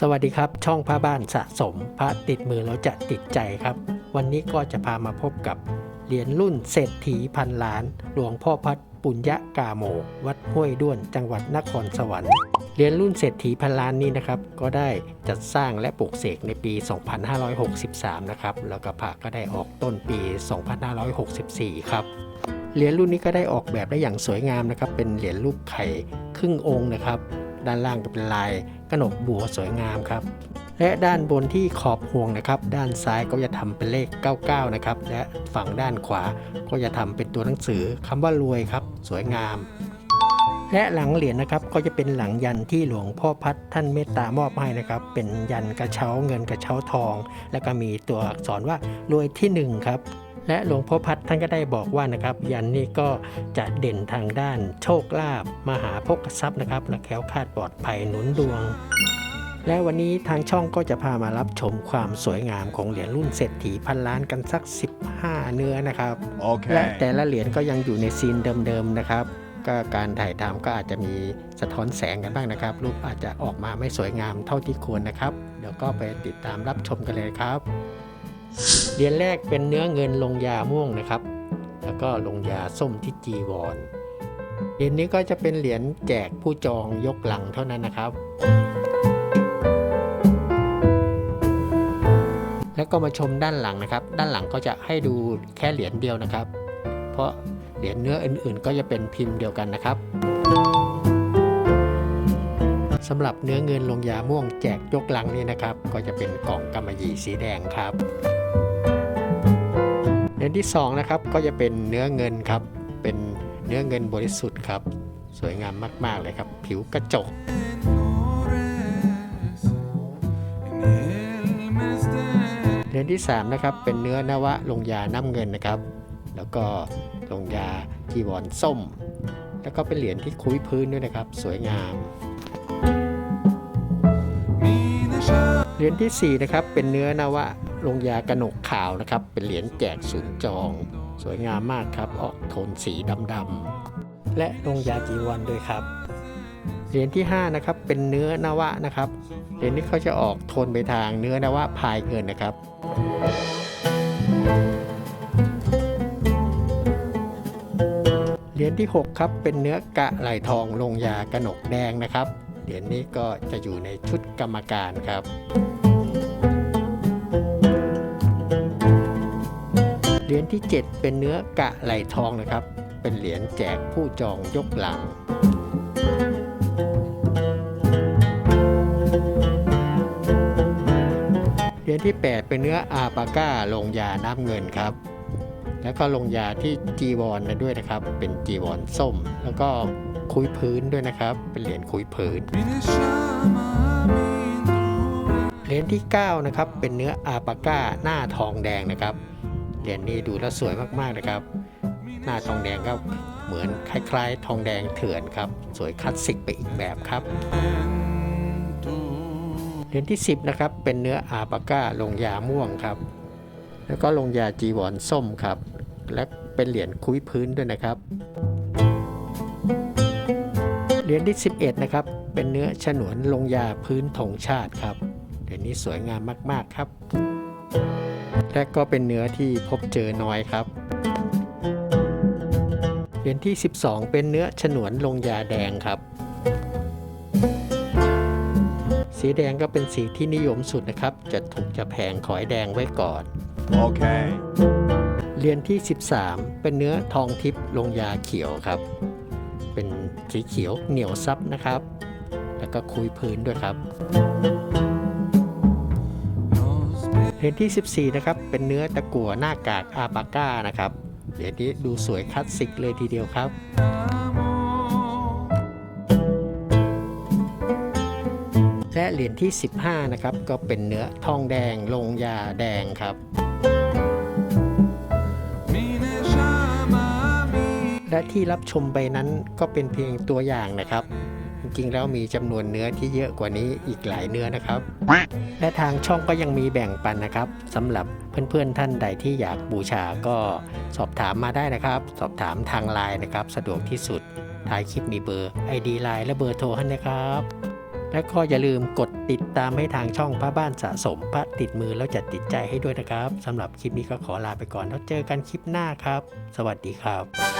สวัสดีครับ ช่องพระบ้านสะสมพระติดมือแล้วจะติดใจครับ วันนี้ก็จะพามาพบกับเหรียญรุ่นเศรษฐีพันล้าน หลวงพ่อพัดปุญญกาโม วัดห้วยด้วนจังหวัดนครสวรรค์เหรียญรุ่นเศรษฐีพันล้านนี้นะครับ ก็ได้จัดสร้างและปลูกเสกในปี 2563 นะครับ แล้วก็พระก็ได้ออกต้นปี 2564 ครับเหรียญรุ่นนี้ก็ได้ออกแบบได้อย่างสวยงามนะครับ เป็นเหรียญรูปไข่ครึ่งองค์นะครับ ด้านล่างก็เป็นลายกหนกบัวสวยงามครับ และด้านบนที่ขอบห่วงนะครับ ด้านซ้ายก็จะทำเป็นเลข 99 นะครับ และฝั่งด้านขวาก็จะทำเป็นตัวหนังสือคำว่ารวยครับ สวยงามและหลังเหรียญนะครับก็จะเป็นหลังยันที่หลวงพ่อพัดท่านเมตตามอบให้นะครับ เป็นยันกระเช้าเงินกระเช้าทอง แล้วก็มีตัวอักษรว่ารวยที่หนึ่งครับ และหลวงพ่อพัดท่านก็ได้บอกว่านะครับยันนี้ก็จะเด่นทางด้านโชคลาภมหาภกทรัพย์นะครับและแคล้วคลาดปลอดภัยหนุนดวง และวันนี้ทางช่องก็จะพามารับชมความสวยงามของเหรียญรุ่นเศรษฐีพันล้านกันสัก 15 เนื้อนะครับและ Okay. แต่ละเหรียญก็ยังอยู่ในซีนเดิมๆนะครับก็การถ่ายทำก็อาจจะมีสะท้อนแสงกันบ้างนะครับ รูปอาจจะออกมาไม่สวยงามเท่าที่ควรนะครับ เดี๋ยวก็ไปติดตามรับชมกันเลยครับ เหรียญแรกเป็นเนื้อเงินลงยาม่วงนะครับ แล้วก็ลงยาส้มที่จีวรเหรียญนี้ก็จะเป็นเหรียญแจกผู้จองยกหลังเท่านั้นนะครับ แล้วก็มาชมด้านหลังนะครับ ด้านหลังก็จะให้ดูแค่เหรียญเดียวนะครับ เพราะเหรียญเนื้ออื่นๆ ก็จะเป็นพิมพ์เดียวกันนะครับสำหรับเนื้อเงินลงยาม่วงแจกยกลังนี่นะครับ ก็จะเป็นกล่องกำมะหยี่สีแดงครับ เหรียญที่สองนะครับก็จะเป็นเนื้อเงินครับ เป็นเนื้อเงินบริสุทธิ์ครับ สวยงามมากๆเลยครับ ผิวกระจกเหรียญที่3นะครับเป็นเนื้อนวะลงยาน้ำเงินนะครับ แล้วก็ลงยาจีวรส้ม แล้วก็เป็นเหรียญที่คุ้ยพื้นด้วยนะครับ สวยงามเหรียญทีสี่4นะครับเป็นเนื้อนวะ ลงยากระหนกขาวนะครับ เป็นเหรียญแจกศูนย์จอง สวยงามมากครับ ออกโทนสีดำๆและลงยาจีวรด้วยครับ เหรียญที่ 5 นะครับ เป็นเนื้อนวะนะครับ เหรียญนี้เขาจะออกโทนไปทางเนื้อนวะพายเงินนะครับเหรียญที่ 6 ครับ เป็นเนื้อกะไหลทองลงยากระหนกแดงนะครับ เหรียญนี้ก็จะอยู่ในชุดกรรมการครับ ยญที่ 7 เป็นเนื้อกะไหลทองนะครับ เป็นเหรียญแจกผู้จองยกหลัง เหรียญที่ 8 เป็นเนื้ออาปาก้าลงยาน้ำเงินครับ แล้วก็ลงยาที่จีวรนะด้วยนะครับ เป็นจีวรส้ม แล้วก็คุยพื้นด้วยนะครับ เป็นเหรียญคุยพื้นเหรียญที่ 9 นะครับ เป็นเนื้ออาปาก้าหน้าทองแดงนะครับ เหรียญนี้ดูแล้วสวยมากๆนะครับ หน้าทองแดงก็เหมือนคล้ายๆ ทองแดงเถื่อนครับ สวยคลาสสิกไปอีกแบบครับเหรียญที่ 10นะครับเป็นเนื้ออาปาก้าลงยาม่วงครับ แล้วก็ลงยาจีวรส้มครับ และเป็นเหรียญคุ้ยพื้นด้วยนะครับเหรียญที่ 11 นะครับ เป็นเนื้อฉนวนลงยาพื้นธงชาติครับเหรียญนี้สวยงามมาก ๆ ครับ และก็เป็นเนื้อที่พบเจอน้อยครับเหรียญที่ 12 เป็นเนื้อฉนวนลงยาแดงครับ สีแดงก็เป็นสีที่นิยมสุดนะครับ จะถูกจะแพงขอให้แดงไว้ก่อน Okay. เหรียญที่ 13 เป็นเนื้อทองทิพย์ลงยาเขียวครับ เป็นสีเขียวเหนียวซับนะครับ แล้วก็คุยพื้นด้วยครับ เหรียญที่ 14 นะครับ เป็นเนื้อตะกั่วหน้ากากอาปาก้านะครับ เหรียญนี้ดูสวยคลาสสิกเลยทีเดียวครับและเหรียญที่ 15 นะครับ ก็เป็นเนื้อทองแดงลงยาแดงครับ และที่รับชมไปนั้นก็เป็นเพียงตัวอย่างนะครับ ริงๆ แล้วมีจำนวนเนื้อที่เยอะกว่านี้อีกหลายเนื้อนะครับ และทางช่องก็ยังมีแบ่งปันนะครับสำหรับเพื่อนๆท่านใดที่อยากบูชาก็สอบถามมาได้นะครับ สอบถามทางไลน์นะครับ สะดวกที่สุดท้ายคลิปมีเบอร์ ID ไลน์และเบอร์โทรให้นะครับ และและก็อย่าลืมกดติดตามให้ทางช่องพระบ้านสะสมพระติดมือแล้วจะติดใจให้ด้วยนะครับสำหรับคลิปนี้ก็ขอลาไปก่อนแล้วเจอกันคลิปหน้าครับ สวัสดีครับ